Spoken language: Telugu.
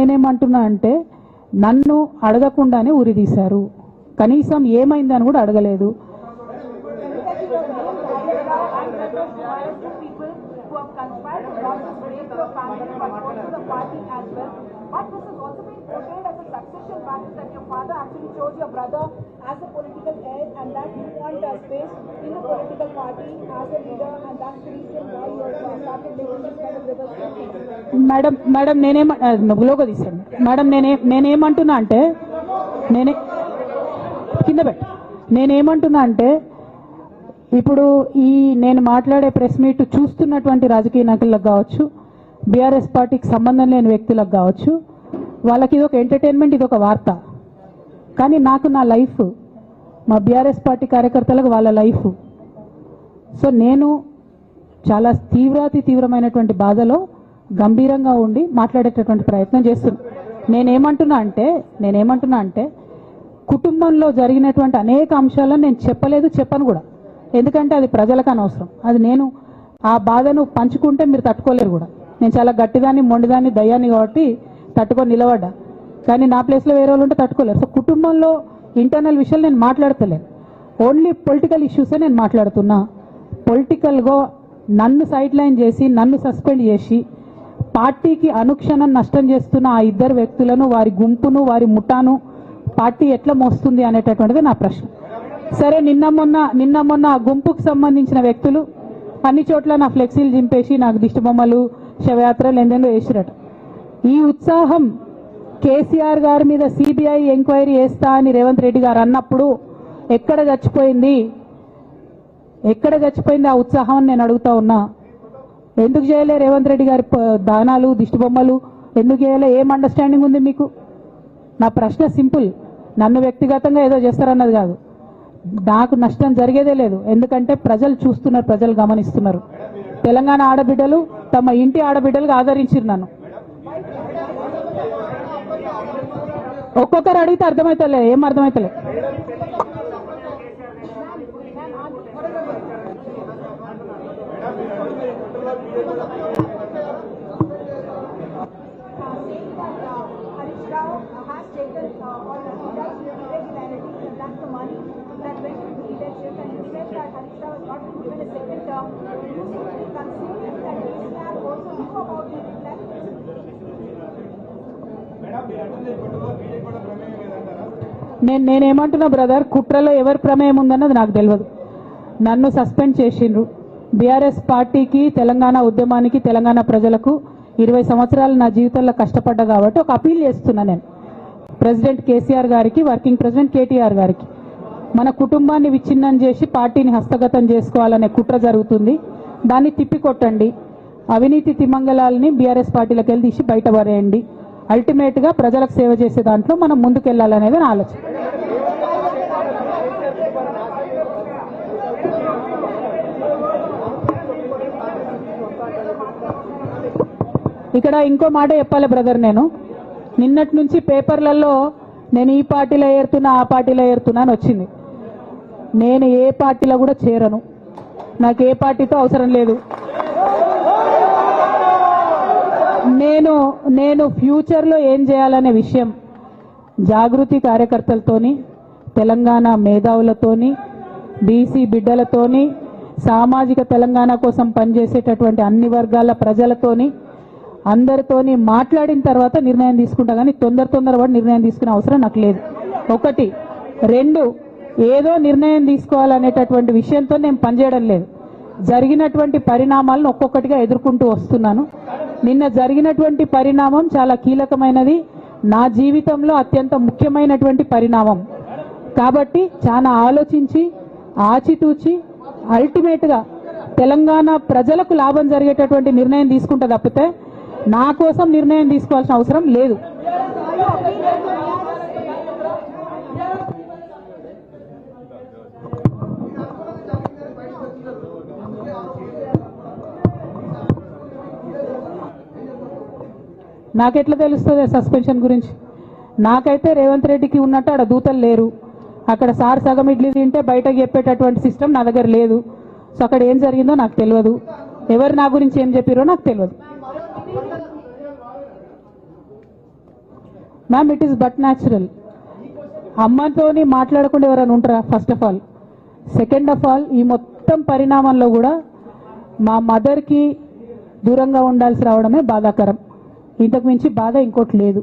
నేనేమంటున్నా అంటే నన్ను అడగకుండానే ఉరి తీశారు. కనీసం ఏమైందని కూడా అడగలేదు. And that you want a space in a political party as a leader and that's the reason why you have started making this kind of reverse thinking. Madam madam నేనేమ ఆ, లోగో తీసాను మేడం నేనే నేనేమంటున్నా అంటే నేనే కింద పెట్ట. నేనేమంటున్నా అంటే ఇప్పుడు ఈ నేను మాట్లాడే ప్రెస్ మీట్ చూస్తున్నటువంటి రాజకీయ నాయకులకు కావచ్చు బీఆర్ఎస్ పార్టీకి సంబంధం లేని వ్యక్తులకు కావచ్చు వాళ్ళకి ఇది ఒక ఎంటర్టైన్మెంట్ ఇది ఒక వార్త. కానీ నాకు నా లైఫ్ మా బీఆర్ఎస్ పార్టీ కార్యకర్తలకు వాళ్ళ లైఫ్. సో నేను చాలా తీవ్రాతి తీవ్రమైనటువంటి బాధలో గంభీరంగా ఉండి మాట్లాడేటటువంటి ప్రయత్నం చేస్తున్నా నేనేమంటున్నా అంటే నేనేమంటున్నా అంటే కుటుంబంలో జరిగినటువంటి అనేక అంశాలను నేను చెప్పలేదు చెప్పను కూడా. ఎందుకంటే అది ప్రజలకు అనవసరం. అది నేను ఆ బాధను పంచుకుంటే మీరు తట్టుకోలేరు కూడా. నేను చాలా గట్టిదాన్ని మొండిదాన్ని దయ్యాన్ని కాబట్టి తట్టుకొని నిలబడ్డా. కానీ నా ప్లేస్లో వేరే వాళ్ళు ఉంటే తట్టుకోలేరు. సో కుటుంబంలో ఇంటర్నల్ విషయాలు నేను మాట్లాడతలేను. ఓన్లీ పొలిటికల్ ఇష్యూసే నేను మాట్లాడుతున్నా. పొలిటికల్గా నన్ను సైడ్ లైన్ చేసి నన్ను సస్పెండ్ చేసి పార్టీకి అనుక్షణం నష్టం చేస్తున్న ఆ ఇద్దరు వ్యక్తులను వారి గుంపును వారి ముఠాను పార్టీ ఎట్లా మోస్తుంది అనేటటువంటిది నా ప్రశ్న. సరే నిన్న మొన్న నిన్న మొన్న ఆ గుంపుకు సంబంధించిన వ్యక్తులు అన్ని చోట్ల నా ఫ్లెక్సీలు చింపేసి నాకు దిష్టి బొమ్మలు శవయాత్రలు ఎందెందో వేసిరట. ఈ ఉత్సాహం కేసీఆర్ గారి మీద సిబిఐ ఎంక్వైరీ చేస్తా అని రేవంత్ రెడ్డి గారు అన్నప్పుడు ఎక్కడ చచ్చిపోయింది ఎక్కడ చచ్చిపోయింది ఆ ఉత్సాహం అని నేను అడుగుతా ఉన్నా. ఎందుకు చేయలే రేవంత్ రెడ్డి గారి దానాలు దిష్టిబొమ్మలు? ఎందుకు చేయలే? ఏం అండర్స్టాండింగ్ ఉంది మీకు? నా ప్రశ్న సింపుల్. నన్ను వ్యక్తిగతంగా ఏదో చేస్తారన్నది కాదు. నాకు నష్టం జరిగేదే లేదు. ఎందుకంటే ప్రజలు చూస్తున్నారు ప్రజలు గమనిస్తున్నారు. తెలంగాణ ఆడబిడ్డలు తమ ఇంటి ఆడబిడ్డలుగా ఆదరించారు నన్ను. ఒక్కొక్కరు అడిగితే అర్థమవుతలే ఏం అర్థమవుతలే saying that నేను నేనేమంటున్నా బ్రదర్ కుట్రలో ఎవరి ప్రమేయం ఉందన్నది నాకు తెలియదు నన్ను సస్పెండ్ చేసిండ్రు. బీఆర్ఎస్ పార్టీకి తెలంగాణ ఉద్యమానికి తెలంగాణ ప్రజలకు ఇరవై సంవత్సరాలు నా జీవితంలో కష్టపడ్డా కాబట్టి ఒక అపీల్ చేస్తున్నా నేను. ప్రెసిడెంట్ కేసీఆర్ గారికి వర్కింగ్ ప్రెసిడెంట్ కేటీఆర్ గారికి. మన కుటుంబాన్ని విచ్ఛిన్నం చేసి పార్టీని హస్తగతం చేసుకోవాలనే కుట్ర జరుగుతుంది. దాన్ని తిప్పికొట్టండి. అవినీతి తిమంగళాలని బీఆర్ఎస్ పార్టీలకు వెళ్ళి తీసి బయటపడేయండి అల్టిమేట్గా ప్రజలకు సేవ చేసే దాంట్లో మనం ముందుకెళ్ళాలనేది నా ఆలోచన. ఇక్కడ ఇంకో మాట చెప్పాలి బ్రదర్ నేను. నిన్నటి నుంచి పేపర్లలో నేను ఈ పార్టీలో ఏరుతున్నా ఆ పార్టీలో ఏరుతున్నా అని వచ్చింది. నేను ఏ పార్టీలో కూడా చేరను. నాకు ఏ పార్టీతో అవసరం లేదు. నేను నేను ఫ్యూచర్లో ఏం చేయాలనే విషయం జాగృతి కార్యకర్తలతోని తెలంగాణ మేధావులతోని బీసీ బిడ్డలతోని సామాజిక తెలంగాణ కోసం పనిచేసేటటువంటి అన్ని వర్గాల ప్రజలతోని అందరితోని మాట్లాడిన తర్వాత నిర్ణయం తీసుకుంటా కానీ తొందర తొందరపడి నిర్ణయం తీసుకునే అవసరం నాకు లేదు. ఒకటి. రెండు. ఏదో నిర్ణయం తీసుకోవాలనేటటువంటి విషయంతో నేను పనిచేయడం లేదు. జరిగినటువంటి పరిణామాలను ఒక్కొక్కటిగా ఎదుర్కొంటూ వస్తున్నాను. నిన్న జరిగినటువంటి పరిణామం చాలా కీలకమైనది. నా జీవితంలో అత్యంత ముఖ్యమైనటువంటి పరిణామం. కాబట్టి చాలా ఆలోచించి ఆచితూచి అల్టిమేట్గా తెలంగాణ ప్రజలకు లాభం జరిగేటటువంటి నిర్ణయం తీసుకుంటే తప్పితే నా కోసం నిర్ణయం తీసుకోవాల్సిన అవసరం లేదు. నాకెట్లా తెలుస్తుంది సస్పెన్షన్ గురించి? నాకైతే రేవంత్ రెడ్డికి ఉన్నట్టు ఆడ దూతలు లేరు. అక్కడ సార్ సగం ఇడ్లీ తింటే బయటకు చెప్పేటటువంటి సిస్టమ్ నా దగ్గర లేదు. సో అక్కడ ఏం జరిగిందో నాకు తెలియదు. ఎవరు నా గురించి ఏం చెప్పారో నాకు తెలియదు. Ma'am it is but natural అమ్మతోని మాట్లాడకుండా ఎవరైనా ఉంటారా? First of all second of all ఈ మొత్తం పరిణామంలో కూడా మా మదర్కి దూరంగా ఉండాల్సి రావడమే బాధాకరం. ఇంతకు మించి బాధ ఇంకోటి లేదు.